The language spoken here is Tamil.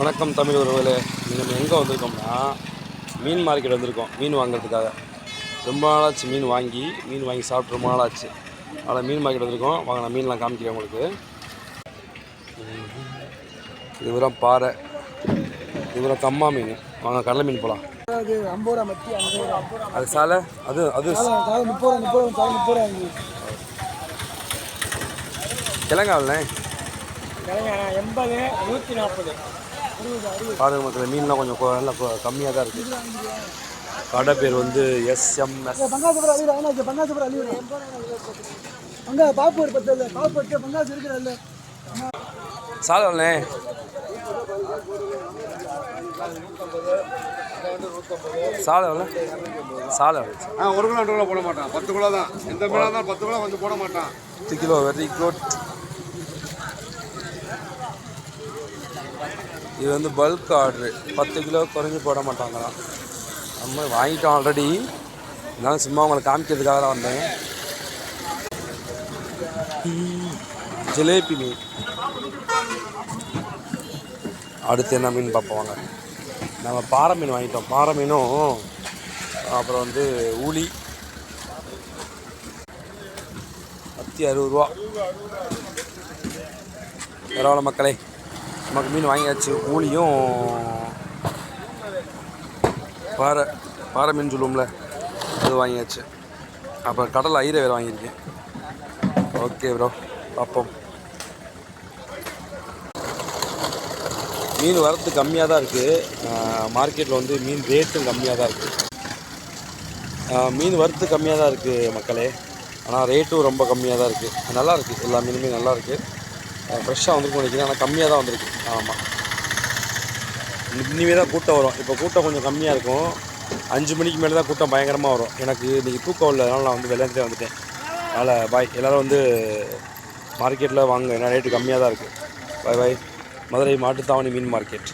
வணக்கம் தமிழ் உறவுகளே. நம்ம எங்கே வந்திருக்கோம்னா மீன் மார்க்கெட் வந்திருக்கோம். மீன் வாங்குறதுக்காக. ரொம்ப நாளாச்சு மீன் வாங்கி மீன் வாங்கி சாப்பிட்டு ரொம்ப நாளாச்சு. அதில் மீன் மார்க்கெட் வந்திருக்கோம். வாங்க நான் மீன்லாம் காமிக்கிறேன் உங்களுக்கு. இது வெறும் பாறை. இது வெறும் கம்மா மீன். வாங்க கடலை மீன் போகலாம் அது சாலை? அது அது சாலை முப்பது ரூபா முப்பது ரூபா சாலை முப்பது ரூபா இங்கே கிழங்காவில்ண்ணே கிழங்கா எண்பது நூற்றி நாற்பது. அறுபது அறுபது. பாருங்க மக்கள் மீன்லாம் கொஞ்சம் நல்லா கம்மியாக தான் இருக்குது கடை பேர் வந்து எஸ்எம்எஸ் பங்காசபுரம் அழிவு அண்ணா பங்காசபுரம் அழிவு அங்கே பாப்பு ஒரு பத்து இல்லை பாப்பு பத்து பங்காசு இருக்கிற இல்லை சாலைண்ணே சாலை எவ்வளோ சாலை எவ்வளோ ஆ ஒரு கிலோ ரெண்டு கிலோ போட மாட்டான். பத்து கிலோ தான். எந்த மீனாக இருந்தாலும் பத்து கிலோ வந்து போட மாட்டான். பத்து கிலோ வெரி குட். இது வந்து பல்க் ஆர்டரு பத்து கிலோ குறைஞ்சி போட மாட்டாங்களாம். நம்ம வாங்கிட்டோம் ஆல்ரெடி இருந்தாலும் சும்மா உங்களை காமிக்கிறதுக்காக தான் வந்தேன். ஜிலேபி மீன். அடுத்து என்ன மீன் பார்ப்போம் நம்ம பாறை மீன் வாங்கிட்டோம். பாறை மீனும் அப்புறம் வந்து ஊளி நூற்றி அறுபது ரூபா. பரவாயில்ல மக்களே. நமக்கு மீன் வாங்கியாச்சு ஊலியும் பாறை பாறை மீன் சொல்லுவோம்ல அது வாங்கியாச்சு. அப்புறம் கடல் ஐரை வேறு வாங்கியிருக்கேன். ஓகே ப்ரோ பார்ப்போம். மீன் வரத்து கம்மியாக தான் இருக்குது மார்க்கெட்டில் வந்து மீன் ரேட்டும் கம்மியாக தான் இருக்குது மீன் வரத்து கம்மியாக தான் இருக்குது மக்களே. ஆனால் ரேட்டும் ரொம்ப கம்மியாக தான் இருக்குது நல்லா இருக்குது எல்லா மீனுமே நல்லா இருக்குது ஃப்ரெஷ்ஷாக வந்திருக்கும் நினைக்கிறேன். ஆனால் கம்மியாக தான் வந்திருக்கு. ஆமாம் இனிமே தான் கூட்டம் வரும். இப்போ கூட்டம் கொஞ்சம் கம்மியாக இருக்கும். அஞ்சு மணிக்கு மேலே தான் கூட்டம் பயங்கரமாக வரும். எனக்கு இன்றைக்கி தூக்கம் இல்லை. அதனால் நான் வந்து விளையாண்டுட்டே வந்துட்டேன். அதனால் பாய் எல்லோரும் வந்து மார்க்கெட்டில் வாங்க ஏன்னா ரேட்டு கம்மியாக தான் இருக்குது பாய் பாய் மதுரை மாட்டுத்தாவணி மீன் மார்க்கெட்